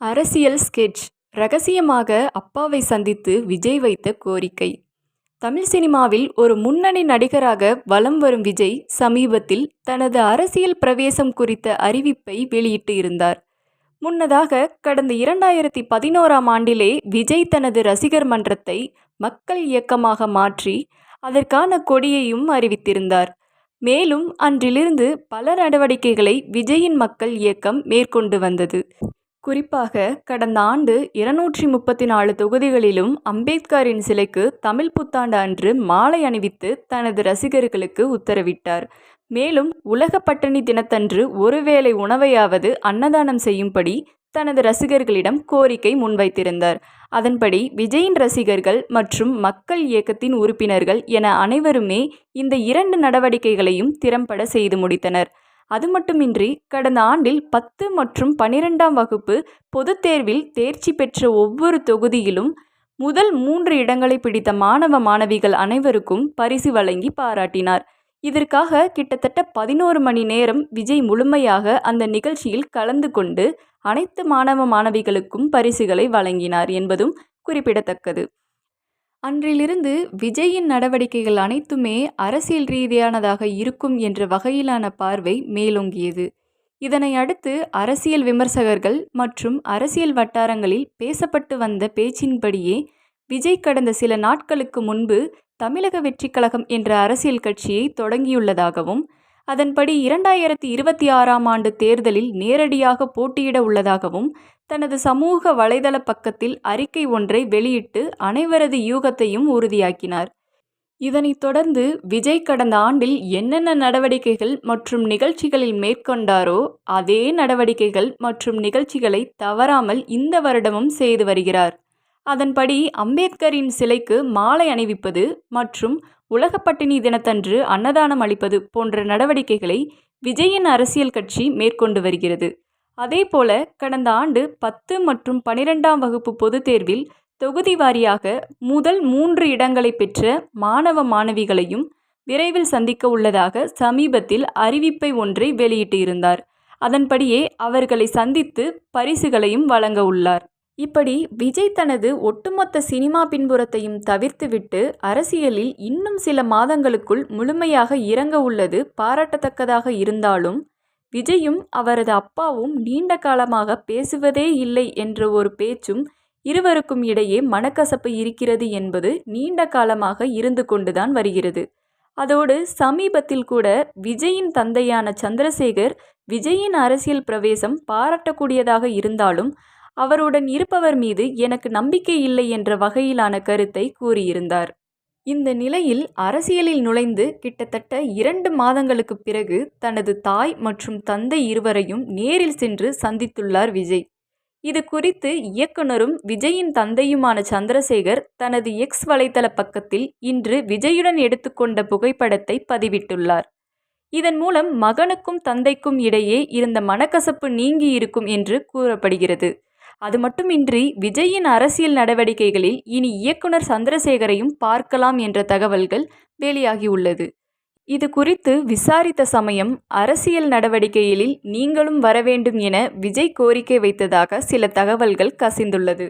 அரசியல் ஸ்கெட்ச் ரகசியமாக அப்பாவை சந்தித்து விஜய் வைத்த கோரிக்கை. தமிழ் சினிமாவில் ஒரு முன்னணி நடிகராக வலம் வரும் விஜய் சமீபத்தில் தனது அரசியல் பிரவேசம் குறித்த அறிவிப்பை வெளியிட்டு இருந்தார். முன்னதாக கடந்த இரண்டாயிரத்தி பதினோராம் ஆண்டிலே விஜய் தனது ரசிகர் மன்றத்தை மக்கள் இயக்கமாக மாற்றி அதற்கான கொடியையும் அறிவித்திருந்தார். மேலும் அன்றிலிருந்து பல நடவடிக்கைகளை விஜயின் மக்கள் இயக்கம் மேற்கொண்டு வந்தது. குறிப்பாக கடந்த ஆண்டு இருநூற்றி முப்பத்தி நாலு தொகுதிகளிலும் அம்பேத்கரின் சிலைக்கு தமிழ் புத்தாண்டு அன்று மாலை அணிவித்து தனது ரசிகர்களுக்கு உத்தரவிட்டார். மேலும் உலக பட்டினி தினத்தன்று ஒருவேளை உணவையாவது அன்னதானம் செய்யும்படி தனது ரசிகர்களிடம் கோரிக்கை முன்வைத்திருந்தார். அதன்படி விஜயின் ரசிகர்கள் மற்றும் மக்கள் இயக்கத்தின் உறுப்பினர்கள் என அனைவருமே இந்த இரண்டு நடவடிக்கைகளையும் திறம்பட செய்து முடித்தனர். அது மட்டுமின்றி கடந்த ஆண்டில் பத்து மற்றும் பனிரெண்டாம் வகுப்பு பொதுத் தேர்வில் தேர்ச்சி பெற்ற ஒவ்வொரு தொகுதியிலும் முதல் மூன்று இடங்களை பிடித்த மாணவ மாணவிகள் அனைவருக்கும் பரிசு வழங்கி பாராட்டினார். இதற்காக கிட்டத்தட்ட பதினோரு மணி நேரம் விஜய் முழுமையாக அந்த நிகழ்ச்சியில் கலந்து கொண்டு அனைத்து மாணவ மாணவிகளுக்கும் பரிசுகளை வழங்கினார் என்பதும் குறிப்பிடத்தக்கது. அன்றிலிருந்து விஜயின் நடவடிக்கைகள் அனைத்துமே அரசியல் ரீதியானதாக இருக்கும் என்ற வகையிலான பார்வை மேலோங்கியது. இதனை அடுத்து அரசியல் விமர்சகர்கள் மற்றும் அரசியல் வட்டாரங்களில் பேசப்பட்டு வந்த பேச்சின்படியே விஜய் கடந்த சில நாட்களுக்கு முன்பு தமிழக வெற்றிக் கழகம் என்ற அரசியல் கட்சியை தொடங்கியுள்ளதாகவும் அதன்படி இரண்டாயிரத்தி இருபத்தி ஆறாம் ஆண்டு தேர்தலில் நேரடியாக போட்டியிட உள்ளதாகவும் தனது சமூக வலைதள பக்கத்தில் அறிக்கை ஒன்றை வெளியிட்டு அனைவரது யூகத்தையும் உறுதியாக்கினார். இதனைத் தொடர்ந்து விஜய் கடந்த ஆண்டில் என்னென்ன நடவடிக்கைகள் மற்றும் நிகழ்ச்சிகளில் மேற்கொண்டாரோ அதே நடவடிக்கைகள் மற்றும் நிகழ்ச்சிகளை தவறாமல் இந்த வருடமும் செய்து வருகிறார். அதன்படி அம்பேத்கரின் சிலைக்கு மாலை அணிவிப்பது மற்றும் உலக பட்டினி தினத்தன்று அன்னதானம் அளிப்பது போன்ற நடவடிக்கைகளை விஜயின் அரசியல் கட்சி மேற்கொண்டு வருகிறது. அதேபோல கடந்த ஆண்டு பத்து மற்றும் பனிரெண்டாம் வகுப்பு பொதுத் தேர்வில் தொகுதி வாரியாக முதல் மூன்று இடங்களை பெற்ற மாணவ மாணவிகளையும் விரைவில் சந்திக்க உள்ளதாக சமீபத்தில் அறிவிப்பை ஒன்றை வெளியிட்டு இருந்தார். அதன்படியே அவர்களை சந்தித்து பரிசுகளையும் வழங்க உள்ளார். இப்படி விஜய் தனது ஒட்டுமொத்த சினிமா பின்புறத்தையும் தவிர்த்துவிட்டு அரசியலில் இன்னும் சில மாதங்களுக்குள் முழுமையாக இறங்க உள்ளது பாராட்டத்தக்கதாக இருந்தாலும் விஜயும் அவரது அப்பாவும் நீண்ட காலமாக பேசுவதே இல்லை என்ற ஒரு பேச்சும் இருவருக்கும் இடையே மனக்கசப்பு இருக்கிறது என்பது நீண்ட காலமாக இருந்து கொண்டுதான் வருகிறது. அதோடு சமீபத்தில் கூட விஜயின் தந்தையான சந்திரசேகர் விஜயின் அரசியல் பிரவேசம் பாராட்டக்கூடியதாக இருந்தாலும் அவருடன் இருப்பவர் மீது எனக்கு நம்பிக்கை இல்லை என்ற வகையிலான கருத்தை கூறியிருந்தார். இந்த நிலையில் அரசியலில் நுழைந்து கிட்டத்தட்ட இரண்டு மாதங்களுக்கு பிறகு தனது தாய் மற்றும் தந்தை இருவரையும் நேரில் சென்று சந்தித்துள்ளார் விஜய். இது குறித்து இயக்குனரும் விஜயின் தந்தையுமான சந்திரசேகர் தனது எக்ஸ் வலைத்தள பக்கத்தில் இன்று விஜயுடன் எடுத்துக்கொண்ட புகைப்படத்தை பதிவிட்டுள்ளார். இதன் மூலம் மகனுக்கும் தந்தைக்கும் இடையே இருந்த மனக்கசப்பு நீங்கி இருக்கும் என்று கூறப்படுகிறது. அது மட்டுமின்றி விஜயின் அரசியல் நடவடிக்கைகளில் இனி இயக்குனர் சந்திரசேகரையும் பார்க்கலாம் என்ற தகவல்கள் வெளியாகியுள்ளது. இது குறித்து விசாரித்த சமயம் அரசியல் நடவடிக்கைகளில் நீங்களும் வரவேண்டும் என விஜய் கோரிக்கை வைத்ததாக சில தகவல்கள் கசிந்துள்ளது.